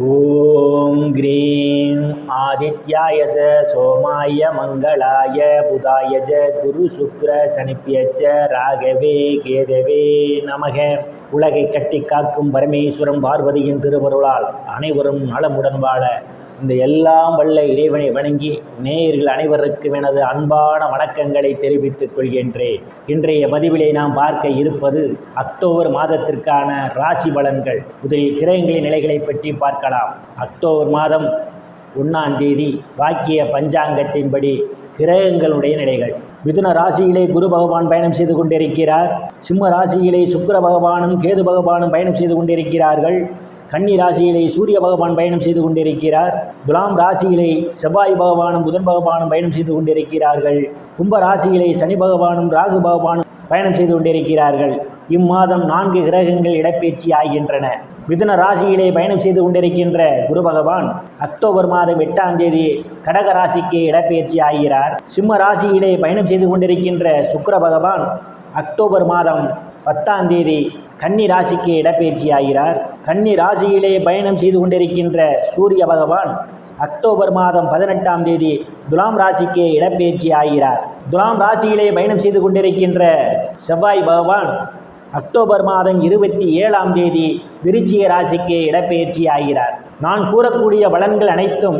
ॐ ग्रीं आदित्याय च सोमाय मङ्गलाय बुधाय च गुरुशुक्रशनिभ्यश्च ராகவே கேதவே நமக உலகை கட்டி காக்கும் பரமேஸ்வரம் பார்வதியின் திருவருளால் அனைவரும் நலமுடன் வாழ இந்த எல்லாம் வல்ல இறைவனை வணங்கி நேயர்கள் அனைவருக்கும் எனது அன்பான வணக்கங்களை தெரிவித்துக் கொள்கின்றேன். இன்றைய பதிவிலே நாம் பார்க்க இருப்பது அக்டோபர் மாதத்திற்கான ராசி பலன்கள். முதலில் கிரகங்களின் நிலைகளை பற்றி பார்க்கலாம். அக்டோபர் மாதம் ஒன்றாம் தேதி வாக்கிய பஞ்சாங்கத்தின்படி கிரகங்களுடைய நிலைகள். மிதுன ராசியிலே குரு பகவான் பயணம் செய்து கொண்டிருக்கிறார். சிம்ம ராசியிலே சுக்கர பகவானும் கேது பகவானும் பயணம் செய்து கொண்டிருக்கிறார்கள். கன்னி ராசியிலே சூரிய பகவான் பயணம் செய்து கொண்டிருக்கிறார். துலாம் ராசியிலே செவ்வாய் பகவானும் புதன் பகவானும் பயணம் செய்து கொண்டிருக்கிறார்கள். கும்ப ராசியிலே சனி பகவானும் ராகு பகவானும் பயணம் செய்து கொண்டிருக்கிறார்கள். இம்மாதம் நான்கு கிரகங்கள் இடப்பெயர்ச்சி ஆகின்றன. மிதுன ராசியிலே பயணம் செய்து கொண்டிருக்கின்ற குரு பகவான் அக்டோபர் மாதம் எட்டாம் தேதி கடக ராசிக்கு இடப்பெயர்ச்சி ஆகிறார். சிம்ம ராசியிலே பயணம் செய்து கொண்டிருக்கின்ற சுக்கர பகவான் அக்டோபர் மாதம் பத்தாம் தேதி கன்னி ராசிக்கு இடப்பெயர்ச்சி ஆகிறார் கன்னி ராசியிலே பயணம் செய்து கொண்டிருக்கின்ற சூரிய பகவான் அக்டோபர் மாதம் பதினெட்டாம் தேதி துலாம் ராசிக்கே இடப்பெயர்ச்சி ஆகிறார் துலாம் ராசியிலே பயணம் செய்து கொண்டிருக்கின்ற செவ்வாய் பகவான் அக்டோபர் மாதம் இருபத்தி ஏழாம் தேதி விருச்சிக ராசிக்கு இடப்பெயர்ச்சி ஆகிறார் நான் கூறக்கூடிய பலன்கள் அனைத்தும்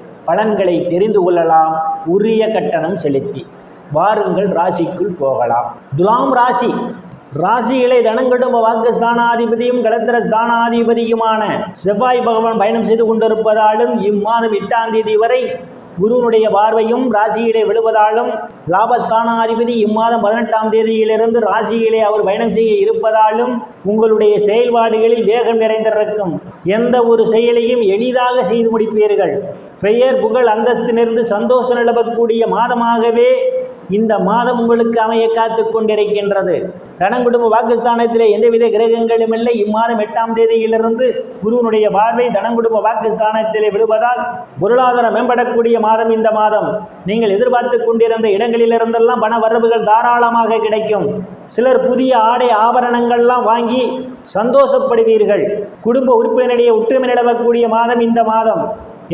பலன்களை தெரிந்து கொள்ளலாம். உரிய கட்டணம் செலுத்தி. வாருங்கள் ராசிக்குள் போகலாம். துலாம் ராசி. ராசியிலே தனங்கடும்ப வாக்குஸ்தானாதிபதியும் கடத்திர ஸ்தானாதிபதியுமான செவ்வாய் பகவான் பயணம் செய்து கொண்டிருப்பதாலும் இம்மாதம் எட்டாம் தேதி வரை குருவனுடைய பார்வையும் ராசியிலே விழுவதாலும் லாபஸ்தானாதிபதி இம்மாதம் பதினெட்டாம் தேதியிலிருந்து ராசியிலே அவர் பயணம் செய்ய இருப்பதாலும் உங்களுடைய செயல்பாடுகளில் வேகம் நிறைந்திருக்கும். எந்த ஒரு செயலையும் எளிதாக செய்து முடிப்பீர்கள். பெயர் புகழ் அந்தஸ்திலிருந்து சந்தோஷம் நிலவக்கூடிய மாதமாகவே இந்த மாதம் உங்களுக்கு அமைய காத்து கொண்டிருக்கின்றது. தனங்குடும்ப வாக்குஸ்தானத்திலே எந்தவித கிரகங்களும் இல்லை. இம்மாதம் எட்டாம் தேதியிலிருந்து குருவனுடைய பார்வை தனங்குடும்ப வாக்குஸ்தானத்திலே விழுவதால் பொருளாதாரம் மேம்படக்கூடிய மாதம் இந்த மாதம். நீங்கள் எதிர்பார்த்து கொண்டிருந்த இடங்களிலிருந்தெல்லாம் பண வரவுகள் தாராளமாக கிடைக்கும். சிலர் புதிய ஆடை ஆபரணங்கள்லாம் வாங்கி சந்தோஷப்படுவீர்கள். குடும்ப உறுப்பினரிடையே ஒற்றுமை நிலவக்கூடிய மாதம் இந்த மாதம்.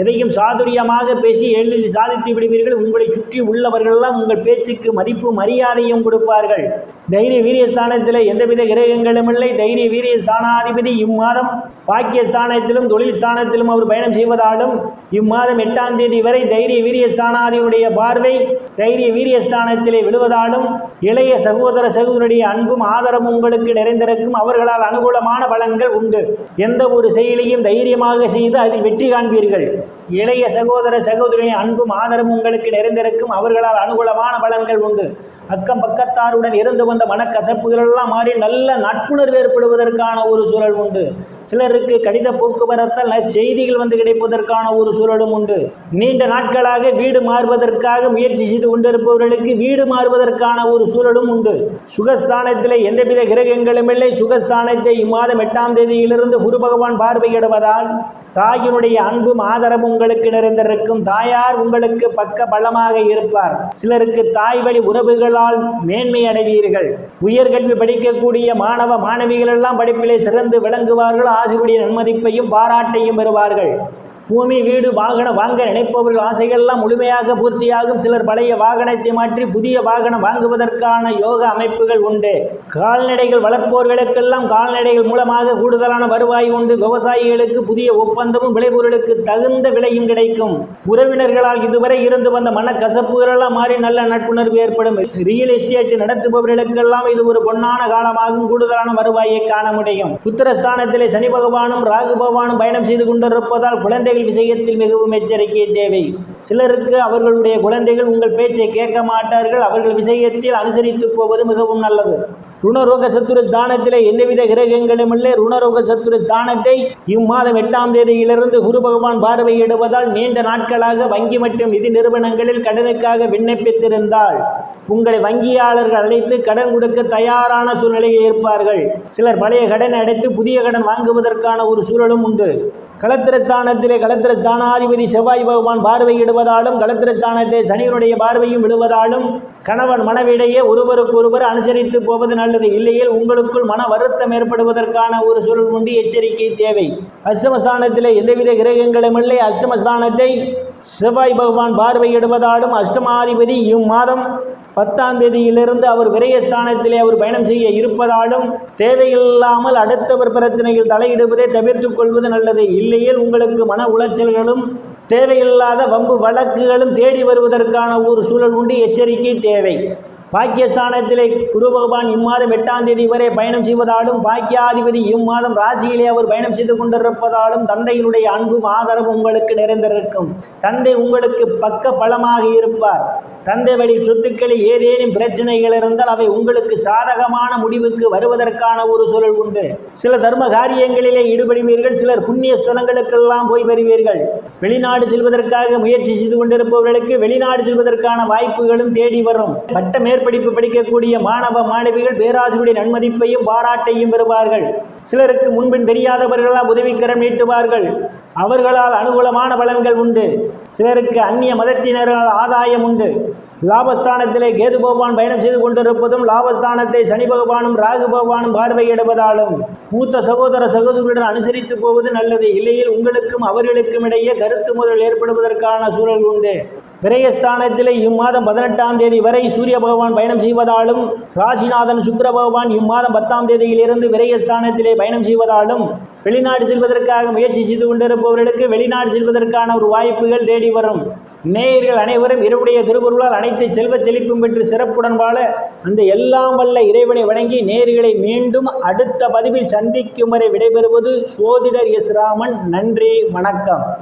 எதையும் சாதுரியமாக பேசி எளிதில் சாதித்து விடுவீர்கள். உங்களை சுற்றி உள்ளவர்களெல்லாம் உங்கள் பேச்சுக்கு மதிப்பு மரியாதையும் கொடுப்பார்கள். தைரிய வீரிய ஸ்தானத்தில் எந்தவித கிரகங்களும் இல்லை. தைரிய வீரிய ஸ்தானாதிபதி இம்மாதம் பாக்கிய ஸ்தானத்திலும் தொழில் ஸ்தானத்திலும் அவர் பயணம் செய்வதாலும் இம்மாதம் எட்டாம் தேதி வரை தைரிய வீரிய ஸ்தானாதிபதியுடைய பார்வை தைரிய வீரிய ஸ்தானத்திலே விழுவதாலும் இளைய சகோதர சகோதரனுடைய அன்பும் ஆதரவும் உங்களுக்கு நிறைந்திருக்கும். அவர்களால் அனுகூலமான பலன்கள் உண்டு. எந்த ஒரு செயலையும் தைரியமாக செய்து அதில் வெற்றி காண்பீர்கள். இளைய சகோதர சகோதரியின் அன்பும் ஆதரவும் உங்களுக்கு நிறைந்திருக்கும். அவர்களால் அனுகூலமான பலன்கள் உண்டு. அக்கம் பக்கத்தாருடன் இருந்து வந்த மனக்கசப்புகளெல்லாம் மாறி நல்ல நட்புணர்வு ஏற்படுவதற்கான ஒரு சூழல் உண்டு. சிலருக்கு கடித போக்குவரத்தால் செய்திகள் வந்து கிடைப்பதற்கான ஒரு சூழலும் உண்டு. நீண்ட நாட்களாக வீடு மாறுவதற்காக முயற்சி செய்து கொண்டிருப்பவர்களுக்கு வீடு மாறுவதற்கான ஒரு சூழலும் உண்டு. சுகஸ்தானத்தில் எந்தவித கிரகங்களும் இல்லை. சுகஸ்தானத்தை இம்மாதம் எட்டாம் தேதியிலிருந்து குரு பகவான் பார்வையிடுவதால் தாயினுடைய அன்பும் ஆதரவும் உங்களுக்கு நிறைந்திருக்கும். தாயார் உங்களுக்கு பக்க பலமாக இருப்பார். சிலருக்கு தாய் வழி உறவுகளால் மேன்மை அடைவீர்கள். உயர்கல்வி படிக்கக்கூடிய மாணவ மாணவிகள் எல்லாம் படிப்பிலே சிறந்து விளங்குவார்கள்? ஆசிரியருடைய நன்மதிப்பையும் பாராட்டையும் பெறுவார்கள். பூமி வீடு வாகனம் வாங்க நினைப்பவர்கள் ஆசைகள்லாம் முழுமையாக பூர்த்தியாகும். சிலர் பழைய வாகனத்தை மாற்றி புதிய வாகனம் வாங்குவதற்கான யோக அமைப்புகள் உண்டு. கால்நடைகள் வளர்ப்போர்களுக்கெல்லாம் கால்நடைகள் மூலமாக கூடுதலான வருவாய் உண்டு. விவசாயிகளுக்கு புதிய ஒப்பந்தமும் விளைபொருளுக்கு தகுந்த விலையும் கிடைக்கும். உறவினர்களால் இதுவரை இருந்து வந்த மனக்கசப்புகளெல்லாம் மாறி நல்ல நட்புணர்வு ஏற்படும். ரியல் எஸ்டேட் நடத்துபவர்களுக்கெல்லாம் இது ஒரு பொன்னான காலமாகும். கூடுதலான வருவாயை காண முடியும். புத்திரஸ்தானத்திலே சனி பகவானும் ராகு பகவானும் பயணம் செய்து கொண்டிருப்பதால் குழந்தைகள் விஷயத்தில் மிகவும் எச்சரிக்கை தேவை. சிலருக்கு அவர்களுடைய குழந்தைகள் உங்கள் பேச்சை கேட்க மாட்டார்கள். அவர்கள் விஷயத்தில் அனுசரித்து போவது மிகவும் நல்லது. ருணரோக சத்துரு ஸ்தானத்திலே எந்தவித கிரகங்களும் இல்லை. ருணரோக சத்துரு ஸ்தானத்தை இம்மாதம் எட்டாம் தேதியிலிருந்து குரு பகவான் பார்வையிடுவதால் நீண்ட நாட்களாக வங்கி மற்றும் நிதி நிறுவனங்களில் கடனுக்காக விண்ணப்பித்திருந்தால் உங்களை வங்கியாளர்கள் அழைத்து கடன் கொடுக்க தயாரான சூழ்நிலையில் இருப்பார்கள். சிலர் பழைய கடனை அடைத்து புதிய கடன் வாங்குவதற்கான ஒரு சூழலும் உண்டு. களத்திரஸ்தானத்திலே களத்திரஸ்தானாதிபதி செவ்வாய் பகவான் பார்வையிடுவதாலும் களத்திரஸ்தானத்தை சனியனுடைய பார்வையும் விடுவதாலும் கணவன் மனைவிடையே ஒருவருக்கு ஒருவர் அனுசரித்து போவது நல்லது. இல்லையில் உங்களுக்குள் மன வருத்தம் ஏற்படுவதற்கான ஒரு சூழல் உண்டு. எச்சரிக்கை தேவை. அஷ்டமஸ்தானத்திலே எந்தவித கிரகங்களும் இல்லை. அஷ்டமஸ்தானத்தை செவ்வாய் பகவான் பார்வையிடுவதாலும் அஷ்டமாதிபதி இம்மாதம் பத்தாம் தேதியிலிருந்து அவர் விரயஸ்தானத்திலே அவர் பயணம் செய்ய இருப்பதாலும் தேவையில்லாமல் அடுத்தவர் பிரச்சனையில் தலையிடுவதை தவிர்த்து கொள்வது நல்லது. இல்லையில் உங்களுக்கு மன உளைச்சல்களும் தேவையில்லாத வம்பு வழக்குகளும் தேடி வருவதற்கான ஒரு சூழல் உண்டு. எச்சரிக்கை தேவை. பாக்கியஸ்தானத்திலே குரு பகவான் இம்மாதம் எட்டாம் தேதி வரை பயணம் செய்வதாலும் பாக்கியாதிபதி இம்மாதம் ராசியிலே அவர் பயணம் செய்து கொண்டிருப்பதாலும் தந்தையினுடைய அன்பும் ஆதரவும் உங்களுக்கு நிறைந்திருக்கும். தந்தை உங்களுக்கு பக்க பலமாக இருப்பார். தந்தை வழி சொத்துக்களில் ஏதேனும் பிரச்சனைகள் இருந்தால் அவை உங்களுக்கு சாதகமான முடிவுக்கு வருவதற்கான ஒரு சூழல் உண்டு. சில தர்ம காரியங்களிலே ஈடுபடுவீர்கள். சிலர் புண்ணிய ஸ்தலங்களுக்கெல்லாம் போய் வருவீர்கள். வெளிநாடு செல்வதற்காக முயற்சி செய்து கொண்டிருப்பவர்களுக்கு வெளிநாடு செல்வதற்கான வாய்ப்புகளும் தேடி வரும். பட்ட மேற்படிப்பு படிக்கக்கூடிய மாணவ மாணவிகள் பேராசிரியருடைய நன்மதிப்பையும் பாராட்டையும் பெறுவார்கள். சிலருக்கு முன்பின் தெரியாதவர்களால் உதவிக்கரம் நீட்டுவார்கள். அவர்களால் அனுகூலமான பலன்கள் உண்டு. சிலருக்கு அந்நிய மதத்தினரால் ஆதாயம் உண்டு. லாபஸ்தானத்திலே கேது பகவான் பயணம் செய்து கொண்டிருப்பதும் லாபஸ்தானத்தை சனி பகவானும் ராகு பகவானும் பார்வையிடுவதாலும் மூத்த சகோதர சகோதரர்களுடன் அனுசரித்து போவது நல்லது. இல்லையில் உங்களுக்கும் அவர்களுக்கும் இடையே கருத்து முதல் ஏற்படுவதற்கான சூழல் உண்டு. விரயஸ்தானத்திலே இம்மாதம் பதினெட்டாம் தேதி வரை சூரிய பகவான் பயணம் செய்வதாலும் ராசிநாதன் சுக்கர பகவான் இம்மாதம் பத்தாம் தேதியிலிருந்து விரயஸ்தானத்திலே பயணம் செய்வதாலும் வெளிநாடு செல்வதற்காக முயற்சி செய்து கொண்டிருப்பவர்களுக்கு வெளிநாடு செல்வதற்கான ஒரு வாய்ப்புகள் தேடி வரும். நேயர்கள் அனைவரும் இறைவனுடைய திருவருளால் அனைத்து செல்வ செழிப்பும் பெற்று சிறப்புடன் வாழ அந்த எல்லாம் வல்ல இறைவனை வணங்கி நேர்களை மீண்டும் அடுத்த பதிவில் சந்திக்கும் வரை விடைபெறுவது சோதிடர் எஸ் ராமன். நன்றி வணக்கம்.